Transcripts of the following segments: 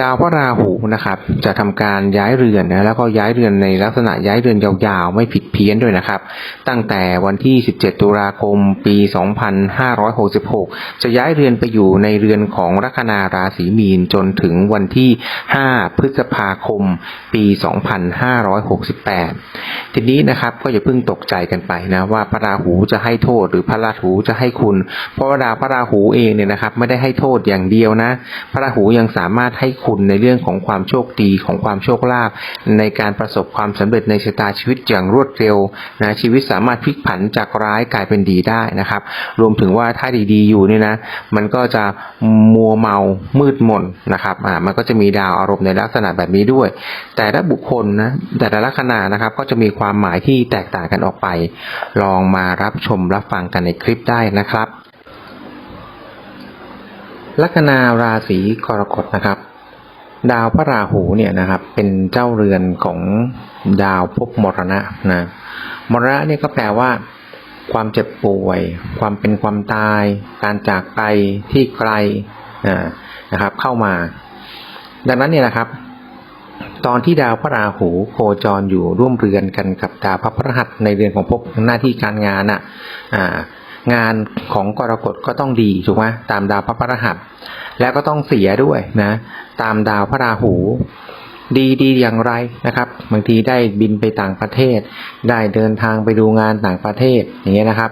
ดาวพระราหูนะครับ จะทำการย้ายเรือนนะแล้วก็ย้ายเรือนในลักษณะย้ายเรือนยาวๆ ไม่ผิดเพี้ยนด้วยนะครับ ตั้งแต่วันที่ 17 ตุลาคม ปี 2566 จะย้ายเรือนไปอยู่ในเรือนของลัคนาราศีมีนจนถึงวันที่ 5 พฤษภาคม ปี 2568 ทีนี้นะครับก็อย่าเพิ่งตกใจกันไปนะว่าพระราหูจะให้โทษหรือพระราหูจะให้คุณ เพราะว่าดาวพระราหูเองเนี่ยนะครับไม่ได้ให้โทษอย่างเดียวนะ พระราหูยังสามารถให้คณในเรื่องของความโชคดีของความโชคลาภในการประสบความสำเร็จในชะตาชีวิตอย่างรวดเร็วนะชีวิตสามารถพลิกผันจากร้ายกลายเป็นดีได้นะครับ รวมถึงว่าถ้าดีๆอยู่เนี่ยนะมันก็จะมัวเมามืดมนนะครับอ่ามันก็จะมีดาวอารมณ์ในลักษณะแบบนี้ด้วย แต่ละบุคคลนะแต่ละลัคนานะครับก็จะมีความหมายที่แตกต่างกันออกไป ลองมารับชมรับฟังกันในคลิปได้นะครับลัคนาราศีกรกฎนะครับ ดาวพระราหูเนี่ยนะครับ เป็นเจ้าเรือนของดาวภพมรณะนะมรณะเนี่ยก็แปลว่า ความเจ็บป่วย ความเป็นความตาย การจากไปที่ไกลนะครับ เข้ามา ดังนั้นเนี่ยนะครับ ตอนที่ดาวพระราหูโคจรอยู่ร่วมเรือนกันกับดาวพระพฤหัสในเรือนของภพหน้าที่การงานอะอ่างานของกรกฎก็ต้องดีถูกไหมตามดาวพระพฤหัส แล้วก็ต้องเสียด้วยนะตามดาวพระราหู ดีดีอย่างไรนะครับบางทีได้บินไปต่างประเทศ ได้เดินทางไปดูงานต่างประเทศอย่างเงี้ยนะครับ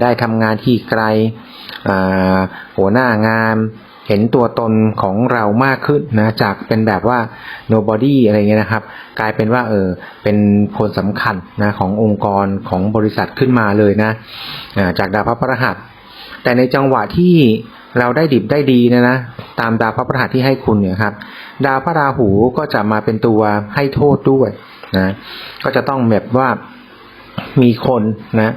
ได้ทำงานที่ไกลหัวหน้างานเห็นตัวตนของเรามากขึ้นนะจากเป็นแบบว่า nobody อะไรเงี้ยนะครับ กลายเป็นว่าเออเป็นคนสำคัญนะขององค์กรของบริษัทขึ้นมาเลยนะาจากดาวพระพฤหัสแต่ในจังหวะที่ เราได้ดิบได้ดีนะนะตามดาวพระพฤหัสที่ให้คุณเนี่ยครับ ดาวพระราหูก็จะมาเป็นตัวให้โทษด้วยนะก็จะต้องแบบว่ามีคนนะ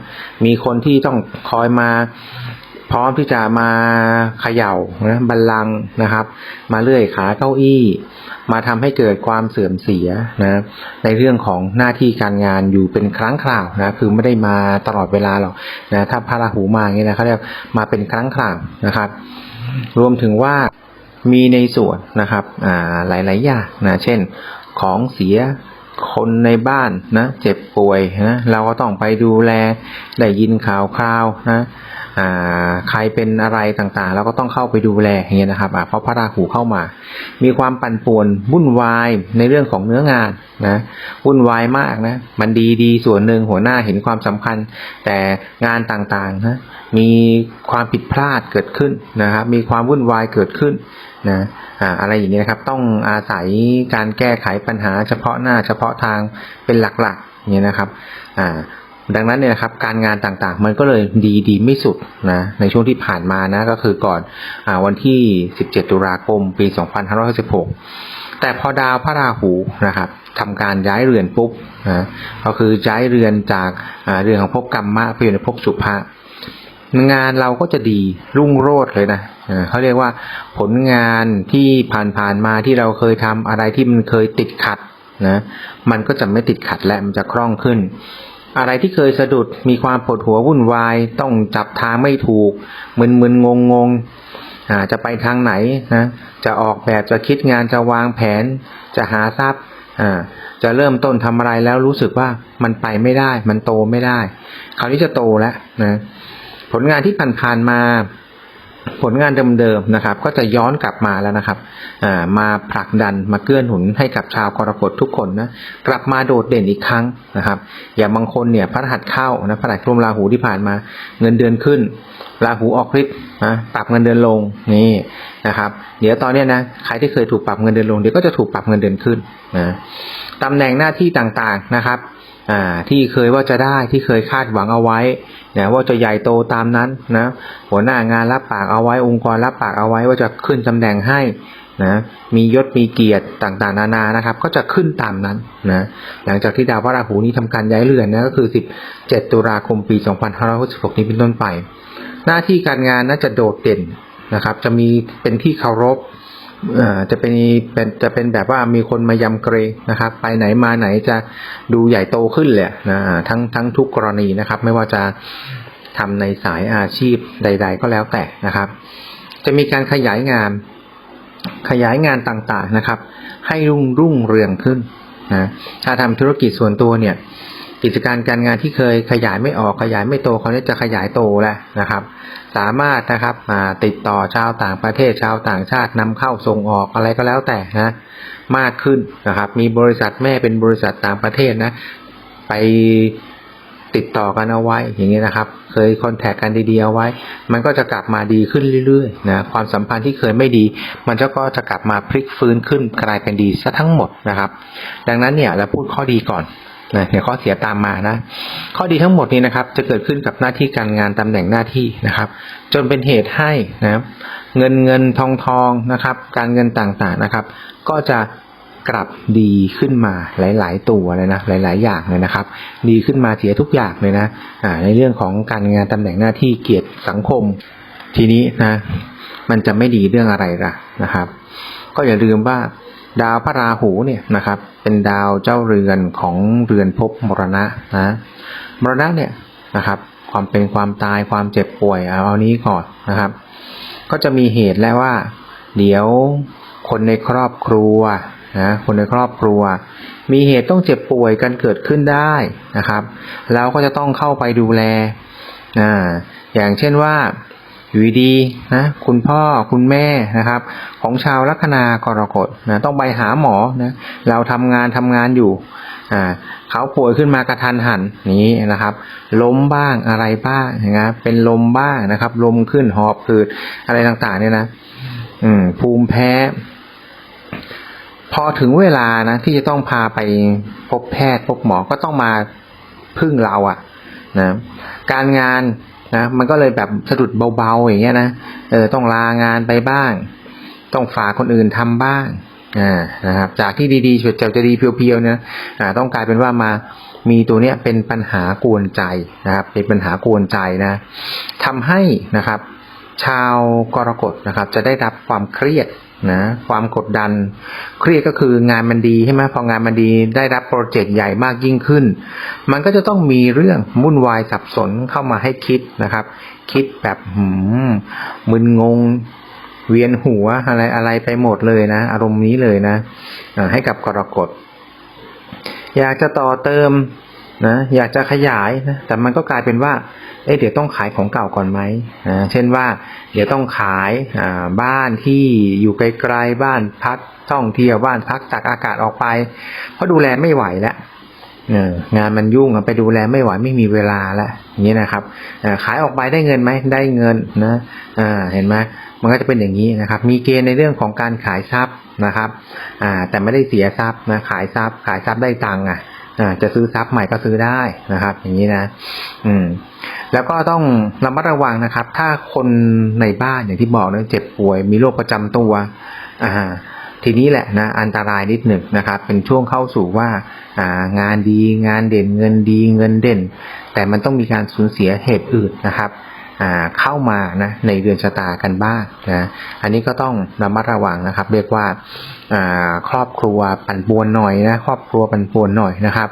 มีคนที่ต้องคอยมา พร้อมที่จะมาเขย่านะบัลลังก์นะครับ มาเลื่อยขาเก้าอี้ มาทำให้เกิดความเสื่อมเสียนะในเรื่องของหน้าที่การงานอยู่เป็นครั้งคราวนะคือไม่ได้มาตลอดเวลาหรอกนะถ้าพระราหูมาอย่างนี้นะเขาเรียกมาเป็นครั้งคราวนะครับ รวมถึงว่ามีในส่วนนะครับอ่าหลายๆอย่างนะเช่นของเสียคนในบ้านนะเจ็บป่วยนะเราก็ต้องไปดูแลได้ยินข่าวคราวนะ ใครเป็นอะไรต่างๆเราก็ต้องเข้าไปดูแลอย่างเงี้ยนะครับเพราะพระราหูเข้ามา มีความปั่นป่วนวุ่นวายในเรื่องของเนื้องานนะวุ่นวายมากนะมันดีดีส่วนหนึ่งหัวหน้าเห็นความสำคัญ แต่งานต่างๆนะมีความผิดพลาดเกิดขึ้นนะครับมีความวุ่นวายเกิดขึ้นนะอะไรอย่างนี้ยนะครับ ต้องอาศัยการแก้ไขปัญหาเฉพาะหน้าเฉพาะทางเป็นหลักๆอย่างนี้นะครับ อ่า ดังนั้นเนี่ยครับการงานต่างๆ มันก็เลยดีดีไม่สุดนะในช่วงที่ผ่านมานะก็คือก่อนอวันที่ 17 ตุลาคม ปี 2566 แต่พอดาวพระราหูนะครับทำการย้ายเรือนปุ๊บนะก็คือย้ายเรือนจากเรือนของภพกรรมมะไปอยู่ในภพสุภะงานเราก็จะดีรุ่งโรจน์เลยนะเออเขาเรียกว่าผลงานที่ผ่านๆมาที่เราเคยทำอะไรที่มันเคยติดขัดนะมันก็จะไม่ติดขัดและมันจะคล่องขึ้น อะไรที่เคยสะดุดมีความปวดหัววุ่นวาย ต้องจับทางไม่ถูกมึนมึนงงงงๆอ่าจะไปทางไหนนะจะออกแบบจะคิดงานจะวางแผน จะหาทรัพย์อ่าจะเริ่มต้นทำอะไรแล้วรู้สึกว่ามันไปไม่ได้ มันโตไม่ได้ คราวนี้จะโตแล้วนะผลงานที่ผ่านๆมา ผลงานเดิมๆนะครับ ก็จะย้อนกลับมาแล้วนะครับมาผลักดันมาเกื้อหนุนให้กับชาวกรกฎทุกคนนะกลับมาโดดเด่นอีกครั้งนะครับ อย่างบางคนเนี่ยพระรหัสเข้านะพระรหัสกลมราหูที่ผ่านมาเงินเดือนขึ้นราหูออกฤทธิ์นะปรับเงินเดือนลงนี่นะครับ เดี๋ยวตอนนี้นะใครที่เคยถูกปรับเงินเดือนลงเดี๋ยวก็จะถูกปรับเงินเดือนขึ้นนะตำแหน่งหน้าที่ต่างๆนะครับ ที่เคยว่าจะได้ที่เคยคาดหวังเอาไว้นะว่าจะใหญ่โตตามนั้นนะหัวหน้างานรับปากเอาไว้ องค์กรรับปากเอาไว้ว่าจะขึ้นตำแหน่งให้นะมียศมีเกียรติต่างๆ นานานะครับ ก็จะขึ้นตามนั้นนะหลังจากที่ดาวพระราหูนี้ทำการย้ายเรือนนะก็คือ 17 ตุลาคมปี 2566 นี้เป็นต้นไป หน้าที่การงานน่าจะโดดเด่นนะครับ จะมีเป็นที่เคารพ จะเป็นเป็นจะเป็นแบบว่ามีคนมายำเกรงนะครับ ไปไหนมาไหนจะดูใหญ่โตขึ้นเลยนะทั้งทั้งทุกกรณีนะครับ ไม่ว่าจะทำในสายอาชีพใด ๆ ก็แล้วแต่นะครับ จะมีการขยายงาน ขยายงานต่างๆนะครับ ให้รุ่งรุ่งเรืองขึ้นนะถ้าทำธุรกิจส่วนตัวเนี่ย กิจการการงานที่เคยขยายไม่ออกขยายไม่โตเขาวนี้จะขยายโตแล้วนะครับ สามารถนะครับมาติดต่อชาวต่างประเทศชาวต่างชาตินำเข้าส่งออกอะไรก็แล้วแต่นะมากขึ้นนะครับ มีบริษัทแม่เป็นบริษัทต่างประเทศนะ ไปติดต่อกันเอาไว้อย่างนี้นะครับ เคยคอนแทคกันดีๆเอาไว้ มันก็จะกลับมาดีขึ้นเรื่อยๆนะความสัมพันธ์ที่เคยไม่ดี มันจะก็จะกลับมาพลิกฟื้นขึ้นกลายเป็นดีซะทั้งหมดนะครับ ดังนั้นเนี่ยเราพูดข้อดีก่อน นะเดี๋ยวข้อเสียตามมานะ ข้อดีทั้งหมดนี้นะครับ จะเกิดขึ้นกับหน้าที่การงานตำแหน่งหน้าที่นะครับ จนเป็นเหตุให้นะเงินเงินทองทองนะครับ การเงินต่างๆนะครับ ก็จะกลับดีขึ้นมาหลาย ๆ ตัวเลยนะหลาย ๆ อย่างเลยนะครับ ดีขึ้นมาเสียทุกอย่างเลยนะอ่าในเรื่องของการงานตำแหน่งหน้าที่เกียรติสังคม ทีนี้นะ มันจะไม่ดีเรื่องอะไรล่ะนะครับ ก็อย่าลืมว่าดาวพระราหูเนี่ยนะครับ เป็นดาวเจ้าเรือนของเรือนภพมรณะนะมรณะเนี่ยนะครับ ความเป็นความตายความเจ็บป่วยเอาอานี้ก่อนนะครับ ก็จะมีเหตุแล้วว่า เดี๋ยวคนในครอบครัวนะคนในครอบครัว มีเหตุต้องเจ็บป่วยกันเกิดขึ้นได้นะครับ แล้วก็จะต้องเข้าไปดูแลอ่าอย่างเช่นว่า อยู่ดีๆนะคุณพ่อคุณแม่นะครับ ของชาวลัคนากรกฎนะต้องไปหาหมอนะเราทำงานทำงานอยู่อ่าเขาป่วยขึ้นมากระทันหันนี้นะครับ ล้มบ้างอะไรบ้างนะเป็นลมบ้างนะครับ ลมขึ้นหอบผืดอะไรต่างๆเนี่ยนะ อืม ภูมิแพ้ พอถึงเวลานะที่จะต้องพาไปพบแพทย์พบหมอก็ต้องมาพึ่งเราอะนะการงาน นะมันก็เลยแบบสะดุดเบาๆอย่างเงี้ยนะเออต้องลางานไปบ้าง ต้องฝากคนอื่นทำบ้างอ่านะครับ จากที่ดีๆจะจะดีเพียวๆเนี่ยอ่าต้องกลายเป็นว่ามามีตัวเนี้ยเป็นปัญหากวนใจนะครับ เป็นปัญหากวนใจนะทำให้นะครับ ชาวกรกฎนะครับ จะได้รับความเครียดนะความกดดัน เครียดก็คืองานมันดีใช่ไหมพองานมันดีได้รับโปรเจกต์ใหญ่มากยิ่งขึ้น มันก็จะต้องมีเรื่องวุ่นวายสับสนเข้ามาให้คิดนะครับ คิดแบบหืมมึนงง เวียนหัวอะไรอะไรไปหมดเลยนะ อารมณ์นี้เลยนะให้กับกรกฎอยากจะต่อเติม นะอยากจะขยายนะแต่มันก็กลายเป็นว่าเอ้ยเดี๋ยวต้องขายของเก่าก่อนไหมนะเช่นว่า เดี๋ยวต้องขายอ่าบ้านที่อยู่ไกลๆบ้านพักท่องเที่ยวบ้านพักตากอากาศออกไป เพราะดูแลไม่ไหวแล้วงานมันยุ่งไปดูแลไม่ไหวไม่มีเวลาแล้วอย่างนี้นะครับขายออกไปได้เงินไหมได้เงินนะอ่าเห็นไหมมันก็จะเป็นอย่างนี้นะครับ มีเกณฑ์ในเรื่องของการขายทรัพย์นะครับอ่าแต่ไม่ได้เสียทรัพย์นะขายทรัพย์ขายทรัพย์ได้ตังค์อะ จะซื้อทรัพย์ใหม่ก็ซื้อได้นะครับ อย่างนี้นะ อืม แล้วก็ต้องระมัดระวังนะครับ ถ้าคนในบ้านอย่างที่บอกนะเจ็บป่วย มีโรคประจำตัวอ่าทีนี้แหละนะอันตรายนิดหนึ่งนะครับ เป็นช่วงเข้าสู่ว่าอ่างานดีงานเด่นเงินดีเงินเด่น แต่มันต้องมีการสูญเสียเหตุอื่นนะครับ เข้ามานะในเรือนชะตากันบ้างนะอันนี้ก็ต้องระมัดระวังนะครับ เรียกว่าครอบครัวปั่นป่วนหน่อยนะครอบครัวปั่นป่วนหน่อยนะครับ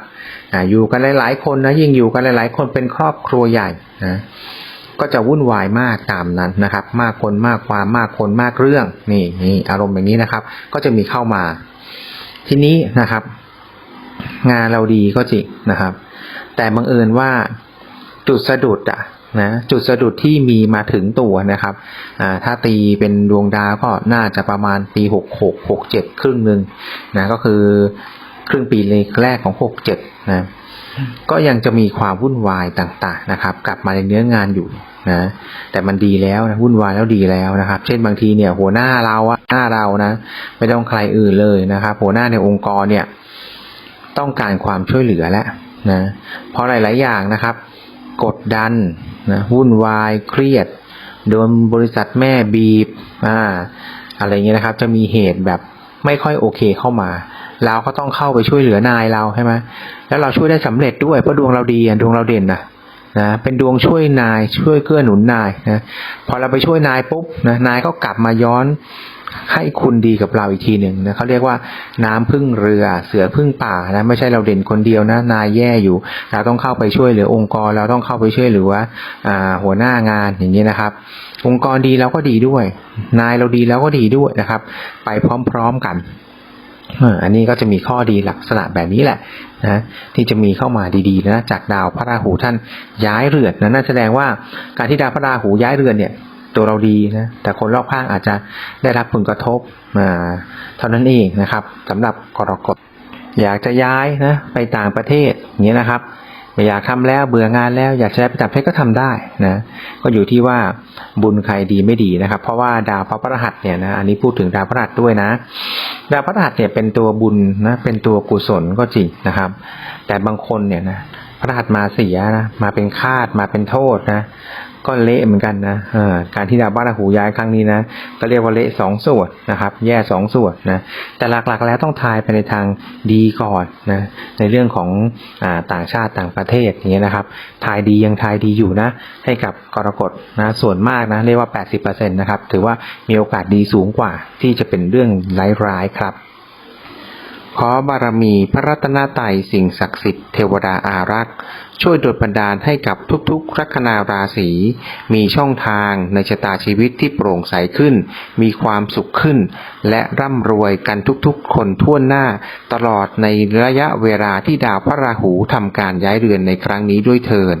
ออยู่กันหลาย ๆ คนนะยิ่งอยู่กันหลาย ๆ คนเป็นครอบครัวใหญ่นะก็จะวุ่นวายมากตามนั้นนะครับ มากคนมากความมากคนมากเรื่องนี่นี่อารมณ์อย่างนี้นะครับ ก็จะมีเข้ามา ทีนี้นะครับ งานเราดีก็จริงนะครับ แต่บังเอิญว่าจุดสะดุดอะ นะจุดสะดุดที่มีมาถึงตัวนะครับถ้าตีเป็นดวงดาวก็น่าจะประมาณปีหกหกหกเจ็ดครึ่งหนึ่งนะก็คือครึ่งปีแรกของหกเจ็ดนะก็ยังจะมีความวุ่นวายต่างๆนะครับ กลับมาในเนื้องานอยู่นะแต่มันดีแล้วนะวุ่นวายแล้วดีแล้วนะครับ เช่นบางทีเนี่ย หัวหน้าเราอะหน้าเรานะไม่ต้องใครอื่นเลยนะครับ หัวหน้าในองค์กรเนี่ย ต้องการความช่วยเหลือแล้วนะเพราะหลาย ๆ อย่างนะครับ กดดันนะวุ่นวายเครียด โดนบริษัทแม่บีบอ่าอะไรเงี้ยนะครับ จะมีเหตุแบบไม่ค่อยโอเคเข้ามา เราก็ต้องเข้าไปช่วยเหลือนายเราใช่ไหมแล้วเราช่วยได้สำเร็จด้วยเพราะดวงเราดีดวงเราเด่นนะนะเป็นดวงช่วยนายช่วยเกื้อหนุนนายนะพอเราไปช่วยนายปุ๊บนะนายก็กลับมาย้อน ให้คุณดีกับเราอีกทีหนึ่งนะเขาเรียกว่าน้ำพึ่งเรือเสือพึ่งป่านะไม่ใช่เราเด่นคนเดียวนะนายแย่อยู่ เราต้องเข้าไปช่วยเหลือองค์กรเราต้องเข้าไปช่วยเหลืออ่าหัวหน้างานอย่างนี้นะครับ องค์กรดีเราก็ดีด้วย นายเราดีเราก็ดีด้วยนะครับ ไปพร้อมๆกันอันนี้ก็จะมีข้อดีลักษณะแบบนี้แหละนะที่จะมีเข้ามาดีๆนะจากดาวพระราหูท่านย้ายเรือนนะนั่นแสดงว่าการที่ดาวพระราหูย้ายเรือนเนี่ย ตัวเราดีนะแต่คนรอบข้างอาจจะได้รับผลกระทบมาเท่านั้นเองนะครับสำหรับกรกฎอยากจะย้ายนะไปต่างประเทศอย่างนี้ยนะครับไม่อยากทำแล้วเบื่องานแล้วอยากจะย้ายไปต่างประเทศก็ทำได้นะก็อยู่ที่ว่าบุญใครดีไม่ดีนะครับ เพราะว่าดาวพระพฤหัสเนี่ยนะอันนี้พูดถึงดาวพฤหัสด้วยนะ ดาวพฤหัสเนี่ยเป็นตัวบุญนะเป็นตัวกุศลก็จริงนะครับ แต่บางคนเนี่ยนะพฤหัสมาเสียนะมาเป็นคาดมาเป็นโทษนะ ก็เละเหมือนกันนะการที่ดาวพฤราหูย้ายครั้งนี้นะ ก็เรียกว่าเละสองส่วนนะครับ แย่สองส่วนนะ แต่หลักๆแล้วต้องทายไปในทางดีก่อนนะ ในเรื่องของอต่างชาติต่างประเทศอย่างเงี้ยนะครับ ทายดียังทายดีอยู่นะ ให้กับกรกฎนะ ส่วนมากนะ เรียกว่า 80%นะครับ ถือว่ามีโอกาสดีสูงกว่าที่จะเป็นเรื่องร้ายๆครับ ขอบารมีพระรัตนตรัยสิ่งศักดิ์สิทธิ์เทวดาอารักษ์ช่วยดลบันดาลให้กับทุกๆ ลัคนาราศี มีช่องทางในชะตาชีวิตที่โปร่งใสขึ้น มีความสุขขึ้น และร่ำรวยกันทุกๆ คนทั่วหน้า ตลอดในระยะเวลาที่ดาวพระราหูทำการย้ายเรือนในครั้งนี้ด้วยเทิน